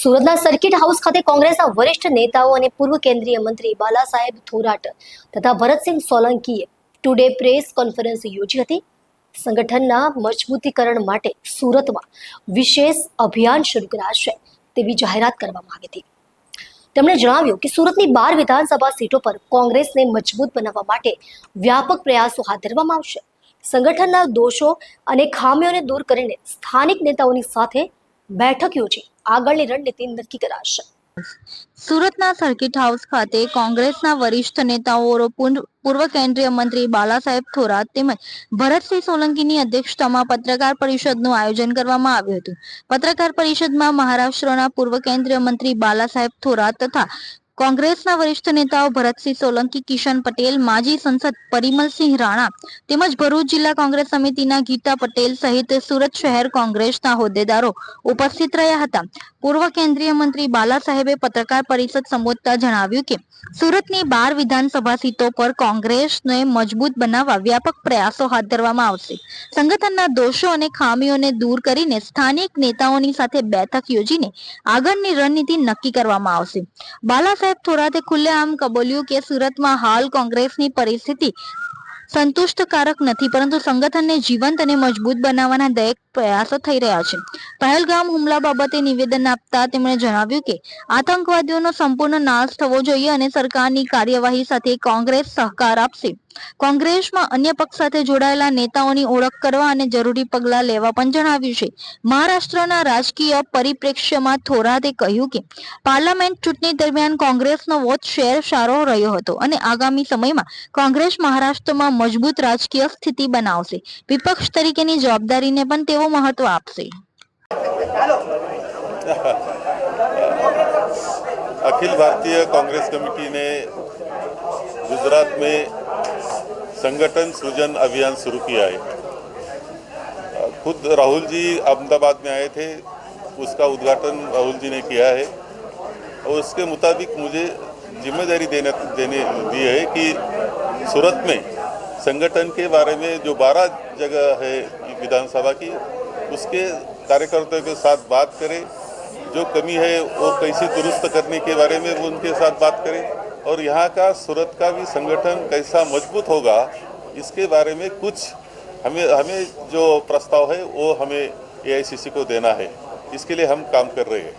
સુરતના circuit house ખાતે કોંગ્રેસના વરિષ્ઠ નેતાઓ અને પૂર્વ કેન્દ્રીય મંત્રી બાલા સાહેબ થોરાટ તથા ભરતસિંહ સોલંકીએ ટુડે પ્રેસ કોન્ફરન્સ યોજી હતી. સંગઠનના મજબૂતીકરણ માટે સુરતમાં વિશેષ અભિયાન શરૂ કરાશે તેવી જાહેરાત કરવામાં આવી હતી. તેમણે જણાવ્યું કે સુરતની બાર વિધાનસભા સીટો પર કોંગ્રેસને મજબૂત બનાવવા માટે વ્યાપક પ્રયાસો હાથ ધરવામાં આવશે. સંગઠનના દોષો અને ખામીઓને દૂર કરીને સ્થાનિક નેતાઓની સાથે બેઠક યોજી. આગળની રણનીતિ નક્કી કરાશે. સુરતના સર્કિટ હાઉસ ખાતે કોંગ્રેસના વરિષ્ઠ નેતાઓ પૂર્વ- કેન્દ્રીય મંત્રી બાલાસાહેબ થોરાત તેમજ ભરતસિંહ સોલંકીની અધ્યક્ષતામાં પત્રકાર પરિષદનું આયોજન કરવામાં આવ્યું હતું. પત્રકાર પરિષદમાં મહારાષ્ટ્રના પૂર્વ કેન્દ્રીય મંત્રી બાલાસાહેબ થોરાત તથા કોંગ્રેસના વરિષ્ઠ નેતાઓ ભરતસિંહ સોલંકી, કિશન પટેલ, માજી સંસદ પરિમલસિંહ રાણા તેમજ ભરૂચ જિલ્લા કોંગ્રેસ સમિતિના ગીતા પટેલ સહિત સુરત શહેર કોંગ્રેસના હોદ્દેદારો ઉપસ્થિત રહ્યા હતા. પૂર્વ કેન્દ્રીય મંત્રી બાલા સાહેબે પત્રકાર પરિષદ સંબોધતા જણાવ્યું કે, સુરતની બાર વિધાનસભા સીટો પર કોંગ્રેસને મજબૂત બનાવવા વ્યાપક પ્રયાસો હાથ ધરવામાં આવશે. સંગઠનના દોષો અને ખામીઓને દૂર કરીને સ્થાનિક નેતાઓની સાથે બેઠક યોજીને આગળની રણનીતિ નક્કી કરવામાં આવશે. બાલા સાહેબ થોરાતે ખુલ્લેઆમ કબૂલ્યું કે સુરતમાં હાલ કોંગ્રેસની પરિસ્થિતિ સંતુષ્ટકારક નથી પરંતુ સંગઠનને જીવંત અને મજબૂત બનાવવાના દરેક પ્રયાસો થઈ રહ્યા છે પહેલગામ હુમલા બાબતે નિવેદન આપતા તેમણે જણાવ્યું કે આતંકવાદીઓનો સંપૂર્ણ નાશ થવો જોઈએ અને સરકારની કાર્યવાહી સાથે કોંગ્રેસ સહકાર આપશે કોંગ્રેસમાં અન્ય પક્ષ સાથે જોડાયેલા નેતાઓની ઓળખ કરવા અને જરૂરી પગલાં લેવા પણ જણાવ્યું છે મહારાષ્ટ્રના રાજકીય પરિપ્રેક્ષ્યમાં થોરાતે કહ્યું કે પાર્લામેન્ટ ચૂંટણી દરમિયાન કોંગ્રેસનો વોટ શેર સારો રહ્યો હતો અને આગામી સમયમાં કોંગ્રેસ મહારાષ્ટ્રમાં મજબૂત રાજકીય સ્થિતિ બનાવશે વિપક્ષ તરીકેની જવાબદારીને પણ તેઓ મહત્વ આપશે अखिल भारतीय कांग्रेस कमेटी ने गुजरात में संगठन सृजन अभियान शुरू किया है। खुद राहुल जी अहमदाबाद में आए थे, उसका उद्घाटन राहुल जी ने किया है। और उसके मुताबिक मुझे ज़िम्मेदारी देने देने दी है कि सूरत में संगठन के बारे में जो बारह जगह है विधानसभा की, उसके कार्यकर्ताओं के साथ बात करें। जो कमी है वो कैसे दुरुस्त करने के बारे में वो उनके साथ बात करें। और यहाँ का सूरत का भी संगठन कैसा मज़बूत होगा, इसके बारे में कुछ हमें हमें जो प्रस्ताव है, वो हमें एआईसीसी को देना है। इसके लिए हम काम कर रहे हैं।